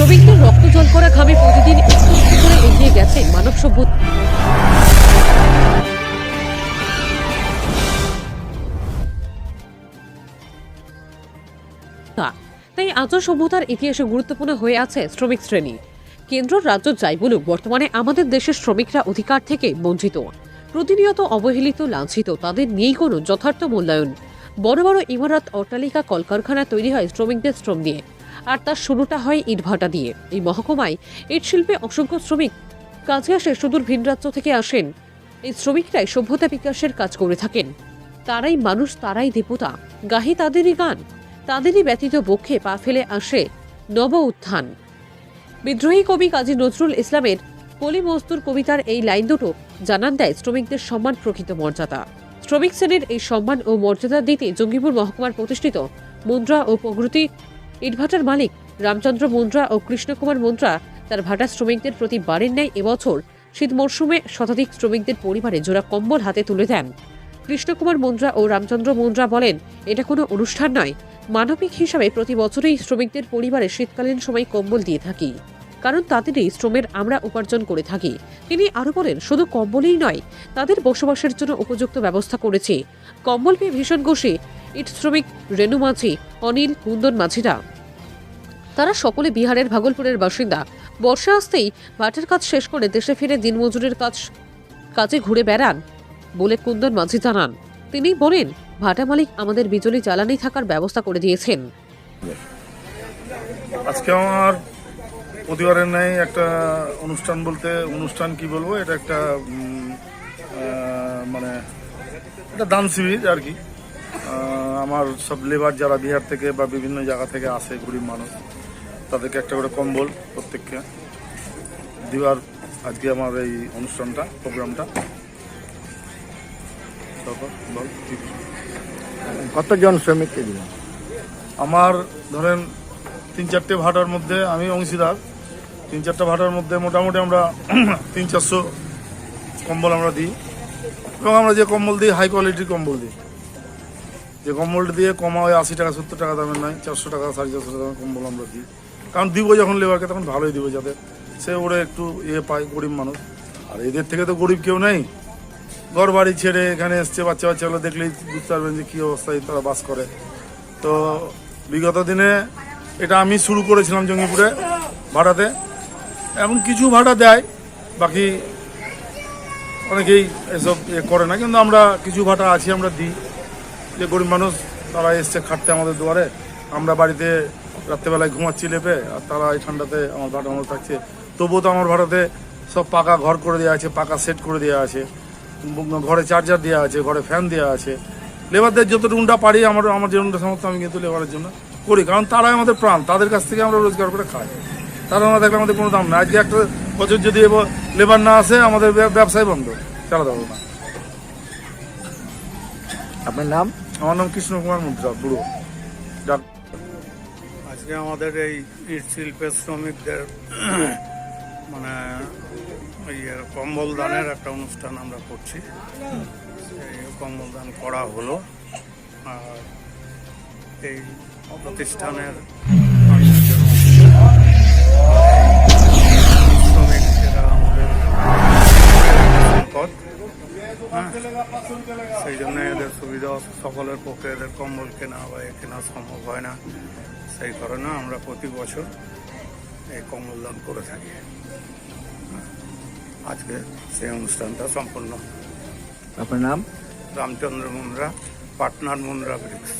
শ্রমিকদের রক্ত জল করা ঘামে প্রতিদিন করে এগিয়ে গেছে মানব সভ্যতা। তাই আজও সভ্যতার ইতিহাসে গুরুত্বপূর্ণ হয়ে আছে শ্রমিক শ্রেণি। কেন্দ্র রাজ্য যাই বলুক, বর্তমানে আমাদের দেশের শ্রমিকরা অধিকার থেকে বঞ্চিত। প্রতিনিয়ত অবহেলিত, লাঞ্ছিত, তাদের নেই কোনো যথার্থ মূল্যায়ন। বড় বড় ইমারত অট্টালিকা, কলকারখানা তৈরি হয় শ্রমিকদের শ্রম দিয়ে আর তার শুরুটা হয় ইটভাটা দিয়ে। এই মহকুমায় ইট শিল্পে অসংখ্য শ্রমিক কাজে আসে। সুদূর ভিন রাজ্য থেকে আসেন। এই শ্রমিকরাই সভ্যতা বিকাশের কাজ করে থাকেন। তারাই মানুষ, তারাই দেবতা। গাহি তাদেরই গান। তাদেরই ব্যতীত বক্ষে পা ফেলে আসে নব উত্থান। বিদ্রোহী কবি কাজী নজরুল ইসলামের কলি মজদুর কবিতার এই লাইন দুটো জানান দেয় শ্রমিকদের সম্মান প্রকৃত মর্যাদা। শ্রমিক শ্রেণির এই সম্মান ও মর্যাদা দিতে জঙ্গিপুর মহকুমার প্রতিষ্ঠিত মুদ্রা ও প্রগতি ইটভাটার মালিক রামচন্দ্র মুন্দ্রা ও কৃষ্ণকুমার মুন্দ্রা তার ভাটা শ্রমিকদের প্রতি বারের ন্যায় এবছর শীত মরশুমে শতাধিক শ্রমিকদের পরিবারে জোড়া কম্বল হাতে তুলে দেন। কৃষ্ণকুমার মুন্দ্রা ও রামচন্দ্র মুন্দ্রা বলেন, এটা কোনো অনুষ্ঠান নয়। মানবিক হিসাবে প্রতি বছরেই শ্রমিকদের পরিবারে শীতকালীন সময় কম্বল দিয়ে থাকি। কারণ তাদেরই শ্রমের আমরা উপার্জন করে থাকি। তিনি আরও বলেন, শুধু কম্বলই নয়, তাদের বসবাসের জন্য উপযুক্ত ব্যবস্থা করেছি। কম্বল পেয়ে ভীষণ খুশি। ইট শ্রমিক রেণু মাঝি, অনিল কুন্দন মাঝিরা। তারা সকলে বিহারের ভাগলপুরের বাসিন্দা। বর্ষা আসতেই ভাটের কাজ শেষ করে দেশে ফিরে দিনমজুরের কাজ, কাজে ঘুরে বেড়ান বলে কুন্দন মাঝি জানান। তিনি বলেন, ভাটা মালিক আমাদের বিজলি জ্বালানি থাকার ব্যবস্থা করে দিয়েছেন। আজকে আমার প্রতিবারের ন্যায় একটা অনুষ্ঠান বলতে, অনুষ্ঠান কি বলব? এটা একটা মানে একটা দান শিবির আর কি। আমার সব লেবার যারা বিহার থেকে বা বিভিন্ন জায়গা থেকে আসে গরিব মানুষ তাদেরকে একটা করে কম্বল প্রত্যেককে। দেওয়ার আজকে আমার এই অনুষ্ঠানটা প্রোগ্রামটা? কতজন শ্রমিককে দিলেন? আমার ধরেন তিন চারটে ভাটার মধ্যে আমি অংশীদার। তিন চারটে ভাটার মধ্যে মোটামুটি আমরা তিন চারশো কম্বল আমরা দিই। এবং আমরা যে কম্বল দিই হাই কোয়ালিটির কম্বল দিই। যে কম্বলটা দিয়ে কমা হয় আশি টাকা, সত্তর টাকা দামের নয়, চারশো টাকা, সাড়ে চারশো টাকা কম্বল আমরা দিই। কারণ দিব যখন লেবারকে, তখন ভালোই দিব যাতে সে ওরে একটু ইয়ে পায়, গরিব মানুষ। আর এদের থেকে তো গরিব কেউ নেই। ঘর বাড়ি ছেড়ে এখানে এসছে, বাচ্চা বাচ্চাগুলো দেখলেই বুঝতে পারবেন যে কী অবস্থায় তারা বাস করে। তো বিগত দিনে এটা আমি শুরু করেছিলাম জঙ্গিপুরে ভাড়াতে। এখন কিছু ভাড়া দেয়, বাকি অনেকেই এসব ইয়ে করে না, কিন্তু আমরা কিছু ভাড়া আছি, আমরা দিই। যে গরিব মানুষ, তারা এসছে খাটতে আমাদের দুয়ারে। আমরা বাড়িতে রাত্রেবেলায় ঘুমাচ্ছি লেপে, আর তারা এই ঠান্ডাতে আমার ভাড়া আমার থাকছে। তবুও তো আমার ভাড়াতে সব পাকা ঘর করে দেওয়া আছে, পাকা সেট করে দেওয়া আছে। ঘরে চার্জার দেওয়া আছে, ঘরে ফ্যান দেওয়া আছে। লেবারদের যত যতটুকুটা পারি, আমার আমার যেরকমটা সামর্থ্য, আমি কিন্তু লেবারের জন্য করি। কারণ তারাই আমাদের প্রাণ, তাদের কাছ থেকে আমরা রোজগার করে খাই। তারা না দেখলে আমাদের কোনো দাম না আজকে একটা বছর যদি লেবার না আসে, আমাদের ব্য- ব্যবসায় বন্ধ। চালা হবে না। আপনার নাম? আমার নাম কৃষ্ণ কুমার মুদ্রা, বুড়ো। আজকে আমাদের এই ইট শিল্পের শ্রমিকদের মানে ইয়ে কম্বল দানের একটা অনুষ্ঠান আমরা করছি। এই কম্বল দান করা হলো। আর এই প্রতিষ্ঠানের সকলের পক্ষে এদের কম্বল কেনা বা এ কেনা সম্ভব হয় না। সেই কারণে আমরা প্রতি বছর এই কম্বল দান করে থাকি। আজকে সেই অনুষ্ঠানটা সম্পন্ন আপনার নাম? Ramchandra Mundra partner Mundra bricks.